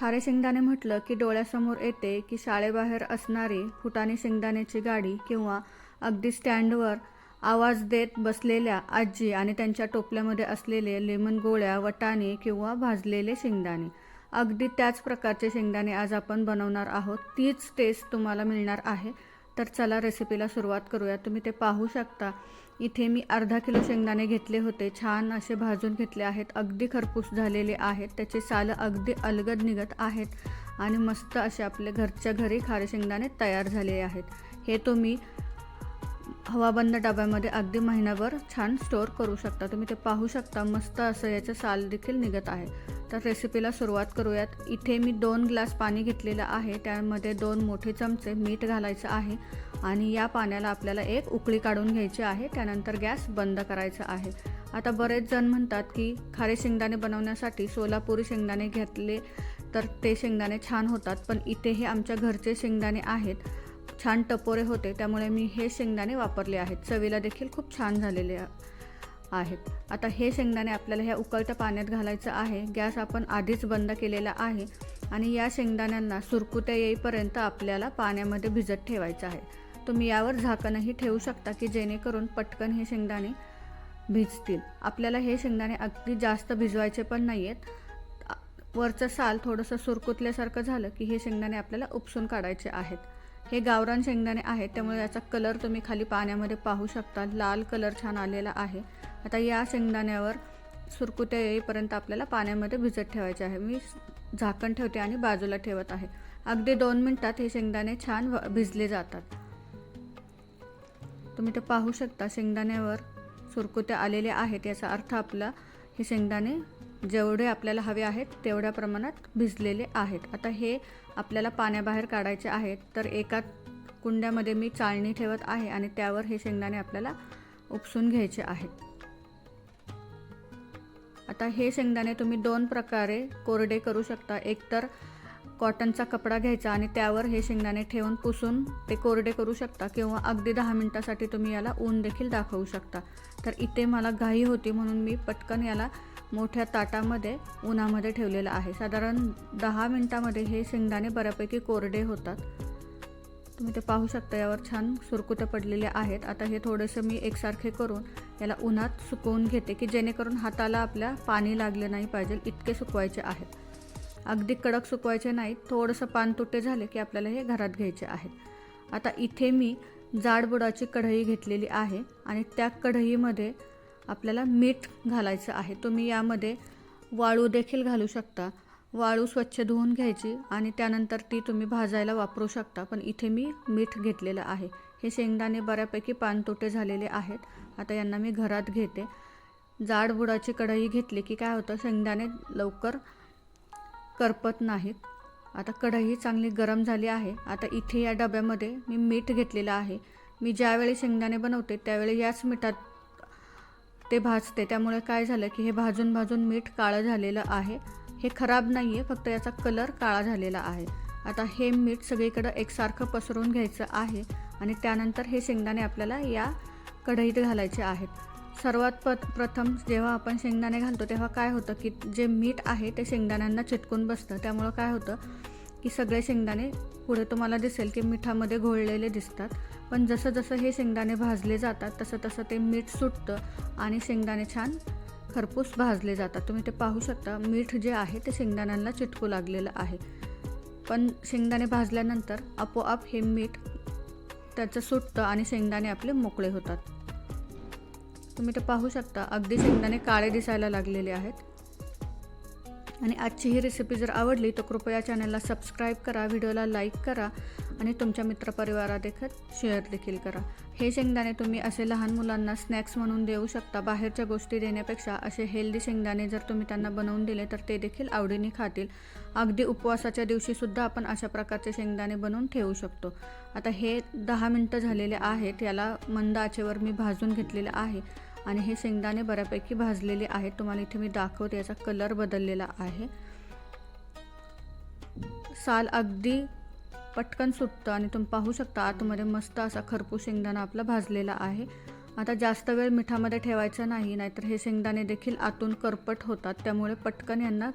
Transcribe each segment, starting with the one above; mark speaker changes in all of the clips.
Speaker 1: खारे शेंगदाणे म्हटलं की डोळ्यासमोर येते की शाळेबाहेर असणारी फुटाणे शेंगदाण्याची गाडी किंवा अगदी स्टँडवर आवाज देत बसलेल्या आजी आणि त्यांच्या टोपल्यामध्ये असलेले लेमन गोळ्या वटाणे किंवा भाजलेले शेंगदाणे. अगदी त्याच प्रकारचे शेंगदाणे आज आपण बनवणार आहोत. तीच टेस्ट तुम्हाला मिळणार आहे. तर चला रेसिपीला सुरुवात करूया. तुम्ही ते पाहू शकता. इथे मी अर्धा किलो शेंगदाणे घेतले होते. छान असे भाजून घेतले आहेत. अगदी खरपूस झालेले आहेत. त्याचे सालं अगदी अलगद निघत आहेत आणि मस्त असे आपले घरच्या घरी खारे शेंगदाणे तयार झाले आहेत. हे तुम्ही हवाबंद डब्यामध्ये अगदी महिनाभर छान स्टोअर करू शकता. तुम्ही ते पाहू शकता. मस्त असं याचं साल देखील निघत आहे. तर रेसिपीला सुरुवात करूयात. इथे मी दोन ग्लास पाणी घेतलेलं आहे. त्यामध्ये दोन मोठे चमचे मीठ घालायचं आहे आणि या पाण्याला आपल्याला एक उकळी काढून घ्यायची आहे. त्यानंतर गॅस बंद करायचा आहे. आता बरेच जण म्हणतात की खारे शेंगदाणे बनवण्यासाठी सोलापुरी शेंगदाणे घेतले तर ते शेंगदाणे छान होतात पण इथे हे आमच्या घरचे शेंगदाणे आहेत. छान टपोरे होते त्यामुळे मी हे शेंगदाणे वापरले आहेत. चवीला देखील खूप छान झालेले आहे. आहेत. आता हे शेंगदाणे आपल्याला ह्या उकळत्या पाण्यात घालायचं आहे. गॅस आपण आधीच बंद केलेला आहे आणि या शेंगदाण्यांना सुरकुत्या येईपर्यंत आपल्याला पाण्यामध्ये भिजत ठेवायचं आहे. तुम्ही यावर झाकणही ठेवू शकता की जेणेकरून पटकन हे शेंगदाणे भिजतील. आपल्याला हे शेंगदाणे अगदी जास्त भिजवायचे पण नाही आहेत वरचं साल थोडंसं सुरकुतल्यासारखं झालं की हे शेंगदाणे आपल्याला उपसून काढायचे आहेत. हे गावरान शेंगदाणे आहेत त्यामुळे याचा कलर तुम्ही खाली पाण्यामध्ये पाहू शकता. लाल कलर छान आलेला आहे. आता या शेंगदाण्यावर सुरकुत्या येईपर्यंत आपल्याला पाण्यामध्ये भिजत ठेवायचे आहे. मी झाकण ठेवते आणि बाजूला ठेवत आहे. अगदी दोन मिनटात हे शेंगदाणे छान व- भिजले जातात. तुम्ही ते पाहू शकता शेंगदाण्यावर सुरकुत्या आलेल्या आहेत. याचा अर्थ आपला हे शेंगदाणे जेवढे आपल्याला हवे आहेत तेवढ्या प्रमाणात भिजलेले आहेत. आता हे आपल्याला पाण्याबाहेर काढायचे आहेत तर एका कुंड्यामध्ये मी चाळणी ठेवत आहे आणि त्यावर हे शेंगदाणे आपल्याला उपसून घ्यायचे आहेत. आता हे शेंगदाणे तुम्ही दोन प्रकारे कोरडे करू शकता. एकतर कॉटनचा कपडा घ्यायचा आणि त्यावर हे शेंगदाणे ठेवून पुसून ते कोरडे करू शकता किंवा अगदी दहा मिनटासाठी तुम्ही याला ऊन देखील दाखवू शकता. तर इथे मला घाई होती म्हणून मी पटकन याला मोठ्या ताटामध्ये उन्हामध्ये ठेवलेलं आहे. साधारण दहा मिनटामध्ये हे शेंगदाणे बऱ्यापैकी कोरडे होतात. तुम्ही ते पाहू शकता यावर छान सुरकुत्या पडलेल्या आहेत. आता हे थोडंसं मी एकसारखे करून याला उन्हात सुकवून घेते की जेणेकरून हाताला आपल्या पाणी लागले नाही पाहिजे इतके सुकवायचे आहेत. अगदी कडक सुकवायचे नाहीत थोडंसं पान तुटे झाले की आपल्याला हे घरात घ्यायचे आहेत. आता इथे मी जाडबुडाची कढई घेतलेली आहे आणि त्या कढईमध्ये आपल्याला मीठ घालायचं आहे. तुम्ही यामध्ये वाळू देखील घालू शकता. वाळू स्वच्छ धुवून घ्यायची आणि त्यानंतर ती तुम्ही भाजायला वापरू शकता. पण इथे मी मीठ घेतलेलं आहे. हे शेंगदाणे बऱ्यापैकी पानतोटे झालेले आहेत. आता यांना मी घरात घेते. जाड बुडाची कढई घेतली की काय होतं? शेंगदाणे लवकर करपत नाहीत. आता कढई चांगली गरम झाली आहे. आता इथे या डब्यामध्ये मी मीठ घेतलेलं आहे. मी ज्यावेळी शेंगदाणे बनवते त्यावेळी याच मिठात ते भाजते. त्यामुळे काय झालं की हे भाजून भाजून मीठ काळं झालेलं आहे. हे खराब नाही आहे फक्त याचा कलर काळा झालेला आहे. आता हे मीठ सगळीकडं एकसारखं पसरवून घ्यायचं आहे आणि त्यानंतर हे शेंगदाणे आपल्याला या कढईत घालायचे आहेत. सर्वात प प्रथम जेव्हा आपण शेंगदाणे घालतो तेव्हा काय होतं की जे मीठ आहे ते शेंगदाण्यांना चिटकून बसतं. त्यामुळं काय होतं की सगळे शेंगदाणे पुढे तुम्हाला दिसेल की मिठामध्ये घोळलेले दिसतात. पण जसं जसं हे शेंगदाणे भाजले जातात तसं तसं ते मीठ सुटतं आणि शेंगदाणे छान खरपूस भाजले जातात. तुम्ही ते पाहू शकता. मीठ जे आहे ते शेंगदाण्यांना चिटकू लागलेलं आहे. पण शेंगदाणे भाजल्यानंतर आपोआप हे मीठ त्याचं सुटतं आणि शेंगदाणे आपले मोकळे होतात. तुम्ही ते पाहू शकता. अगदी शेंगदाणे काळे दिसायला लागलेले आहेत. आणि आजची ही रेसिपी जर आवडली तर कृपया चॅनलला सबस्क्राईब करा व्हिडिओला लाईक करा आणि तुमच्या मित्रपरिवारादेखत शेअर देखील करा. हे शेंगदाणे तुम्ही असे लहान मुलांना स्नॅक्स म्हणून देऊ शकता. बाहेरच्या गोष्टी देण्यापेक्षा असे हेल्दी शेंगदाणे जर तुम्ही त्यांना बनवून दिले तर ते देखील आवडीने खातील. अगदी उपवासाच्या दिवशीसुद्धा आपण अशा प्रकारचे शेंगदाणे बनवून ठेवू शकतो. आता हे दहा मिनटं झालेले आहेत. याला मंद आचेवर मी भाजून घेतलेलं आहे आणि हे शेंगदाणे बऱ्यापैकी भाजलेले आहेत. तुम्हाला इथे मी दाखवते. याचा कलर बदललेला आहे. साल अगदी पटकन सुटतं आणि तुम्ही पाहू शकता आतमध्ये मस्त असा खरपूस शेंगदाणा आपला भाजलेला आहे. आता जास्त वेळ मिठामध्ये ठेवायचं नाही नाहीतर हे शेंगदाणे देखील आतून करपट होतात त्यामुळे पटकन यांना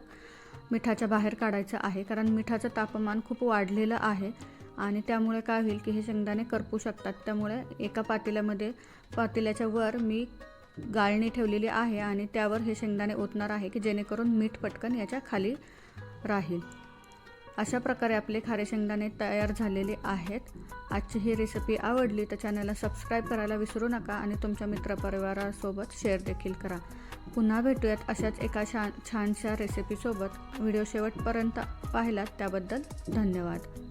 Speaker 1: मिठाच्या बाहेर काढायचं आहे. कारण मिठाचं तापमान खूप वाढलेलं आहे आणि त्यामुळे काय होईल की हे शेंगदाणे करपू शकतात. त्यामुळे एका पातेल्यामध्ये पातेल्याच्या वर मी गाळणी ठेवलेली आहे आणि त्यावर हे शेंगदाणे ओतणार आहे की जेणेकरून मीठ पटकन याच्या खाली राहील. अशा प्रकारे आपले खारे शेंगदाणे तयार झालेले आहेत. आजची ही रेसिपी आवडली तर चॅनलला सबस्क्राईब करायला विसरू नका आणि तुमच्या मित्रपरिवारासोबत शेअर देखील करा. पुन्हा भेटूयात अशाच एका छान छानशा रेसिपीसोबत व्हिडिओ शेवटपर्यंत पाहिलात त्याबद्दल धन्यवाद.